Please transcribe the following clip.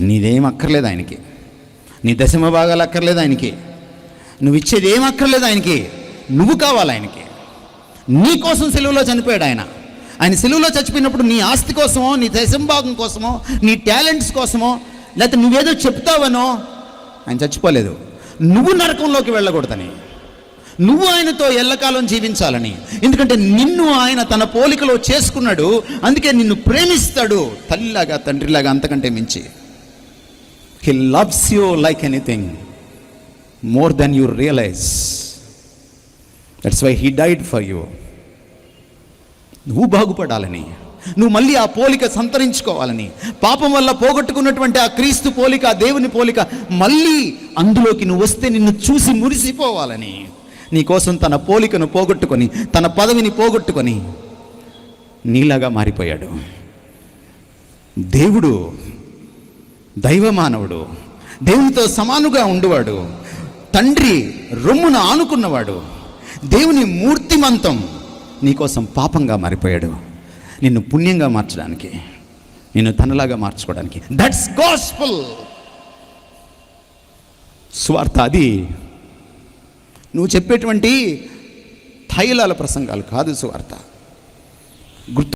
నీదేం అక్కర్లేదు ఆయనకి. నీ దశమ భాగాలు అక్కర్లేదు ఆయనకి. నువ్వు ఇచ్చేది ఏం అక్కర్లేదు ఆయనకి. నువ్వు కావాలి ఆయనకి. నీ కోసం సెలవులో చనిపోయాడు ఆయన. ఆయన సెలవులో చచ్చిపోయినప్పుడు నీ ఆస్తి కోసమో నీ దశమ భాగం కోసమో నీ టాలెంట్స్ కోసమో లేకపోతే నువ్వేదో చెప్తావనో ఆయన చచ్చిపోలేదు. నువ్వు నరకంలోకి వెళ్ళకూడదని. నువ్వు ఆయనతో ఎల్లకాలం జీవించాలని. ఎందుకంటే నిన్ను ఆయన తన పోలికలో చేసుకున్నాడు. అందుకే నిన్ను ప్రేమిస్తాడు తల్లిలాగా తండ్రిలాగా అంతకంటే మించి. He loves you like anything more than you realise that's why he died for you నువ్వు బాగుపడాలని నువ్వు మళ్ళీ ఆ పోలిక సంతరించుకోవాలని పాపం వల్ల పోగొట్టుకున్నటువంటి ఆ క్రీస్తు పోలిక ఆ దేవుని పోలిక మళ్ళీ అందులోకి నువ్వు వస్తే నిన్ను చూసి మురిసిపోవాలని. నీకోసం తన పోలికను పోగొట్టుకొని తన పదవిని పోగొట్టుకొని నీలాగా మారిపోయాడు. దేవుడు దైవమానవుడు దేవునితో సమానుగా ఉండేవాడు తండ్రి రొమ్మున ఆనుకున్నవాడు దేవుని మూర్తిమంతం నీకోసం పాపంగా మారిపోయాడు. నిన్ను పుణ్యంగా మార్చడానికి నిన్ను తనలాగా మార్చుకోవడానికి. దట్స్ గాస్పుల్ స్వార్థ అది. నువ్వు చెప్పేటువంటి తైలాల ప్రసంగాలు కాదు స్వార్థ. గుర్తు